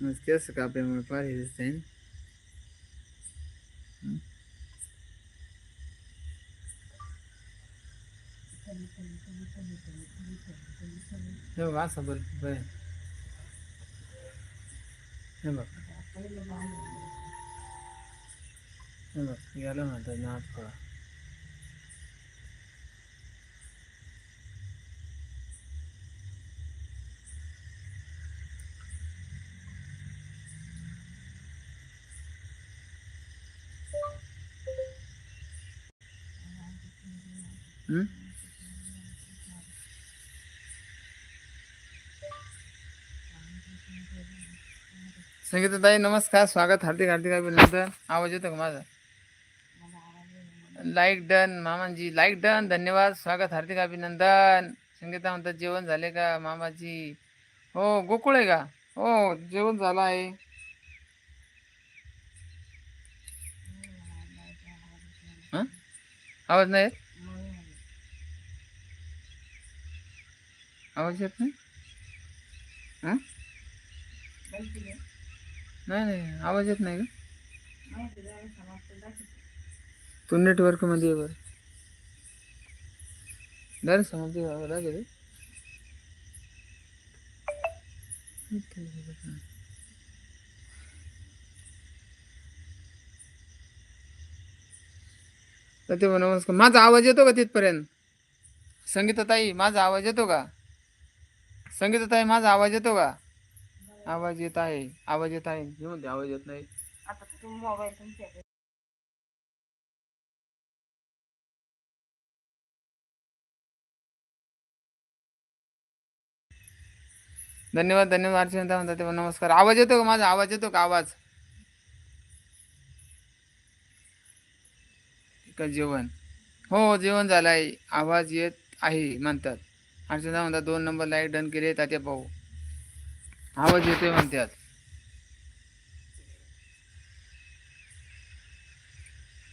मग केस कापल्यामुळे फार हे दिसतंय ना. हे बघ असं बरं बरं हे बघ हे बघ गेलं ना संगीता ताई संगीताताई नमस्कार स्वागत हार्दिक हार्दिक अभिनंदन. आवाज येतो का माझा? लाईक डन मामाजी. लाईक डन धन्यवाद. स्वागत हार्दिक अभिनंदन. संगीता म्हणतात जेवण झाले का मामाजी? हो गोकुळ आहे का? हो जेवण झालं आहे. आवाज नाही आवाज येत नाही? हं? नाही नाही आवाज येत नाही का? तू नेटवर्कमध्ये ये बरं. दर समजते लागेल ते नमस्कार माझा आवाज येतो का तिथपर्यंत? संगीता ताई माझा आवाज येतो का? संगीताताई माझा आवाज येतो का? आवाज येत आहे आवाज येत आहे. हे म्हणते आवाज येत नाही. आता तुम्ही मोबाईल तुमच्याकडे धन्यवाद धन्यवाद अर्चना म्हणतात तेव्हा नमस्कार. आवाज येतो का माझा? आवाज येतो का? आवाज? का जेवण? हो जेवण झालं आहे आवाज येत आहे म्हणतात. अर्चना म्हणतात दोन नंबर लाइट डन केले तात्या पाहू आवाज येतोय म्हणतात.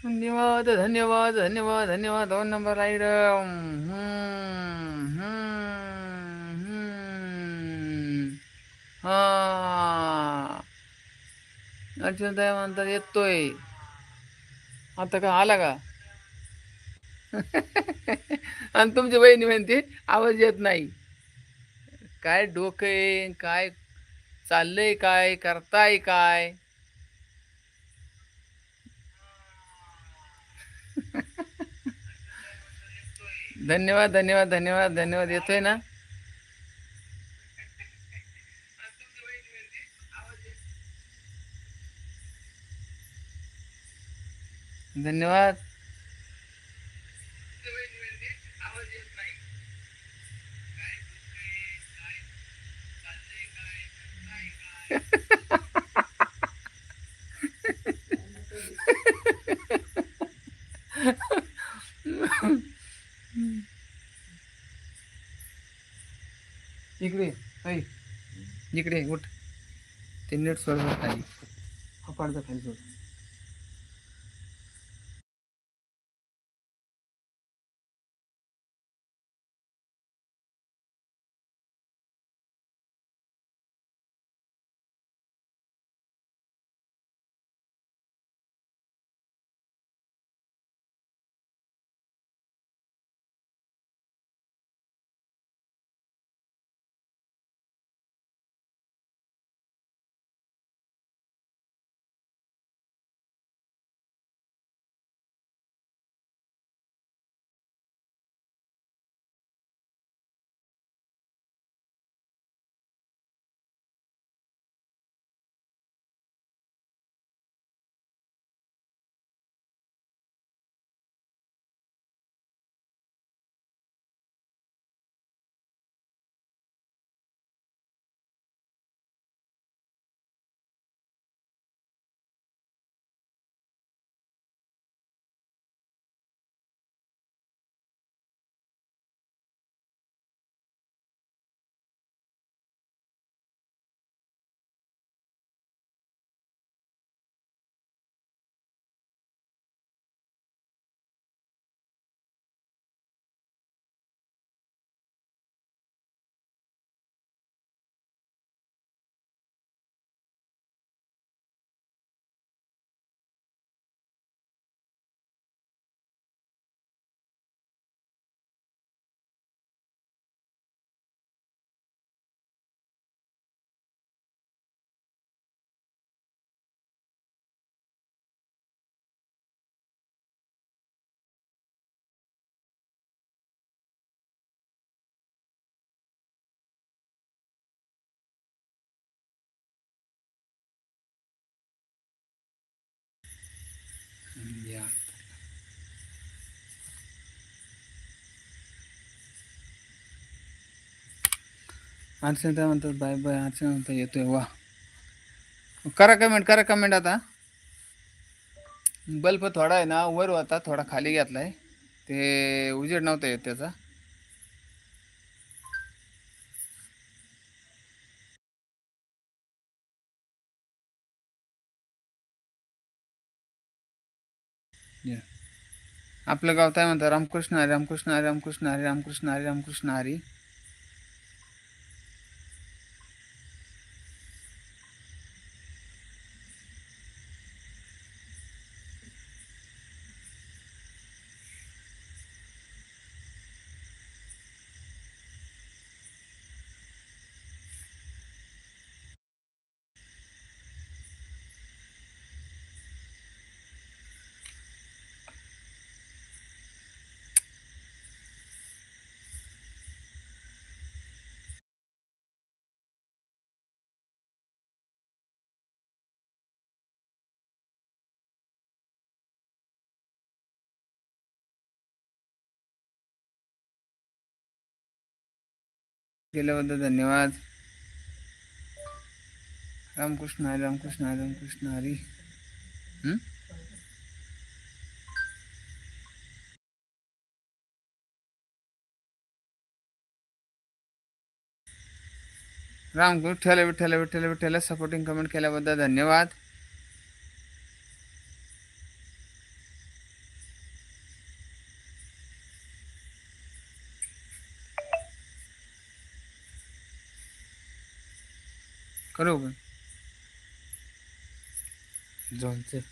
धन्यवाद धन्यवाद धन्यवाद धन्यवाद. दोन नंबर लाइट हा. अर्चना म्हणतात येतोय. आता का आला का? आणि तुमची बहिणी म्हणते आवाज येत नाही. काय डोकं आहे काय चाललंय काय करताय काय? धन्यवाद धन्यवाद धन्यवाद धन्यवाद. येतोय ना? धन्यवाद इकडे ऐ इकडे उठ. ते नेट सोड नाही हा खाली सोड. अर्चना त्या म्हणतात बाय बाय अर्चना म्हणतात येतोय वा. करा कमेंट करा कमेंट आता. बल्ब थोडा आहे ना वर होता थोडा खाली घेतलाय. ते उजेड नव्हता येत त्याचा. आपलं गाव काय म्हणतात रामकृष्ण हरी रामकृष्ण हरी रामकृष्ण हरी रामकृष्ण हरी रामकृष्ण हरी. केल्याबद्दल धन्यवाद. रामकृष्ण हरी रामकृष्ण हरी रामकृष्ण हरी. हं? राम विठ्ठल विठ्ठल विठ्ठल विठ्ठल सपोर्टिंग कमेंट केल्याबद्दल धन्यवाद. કરવું પડે જોન છે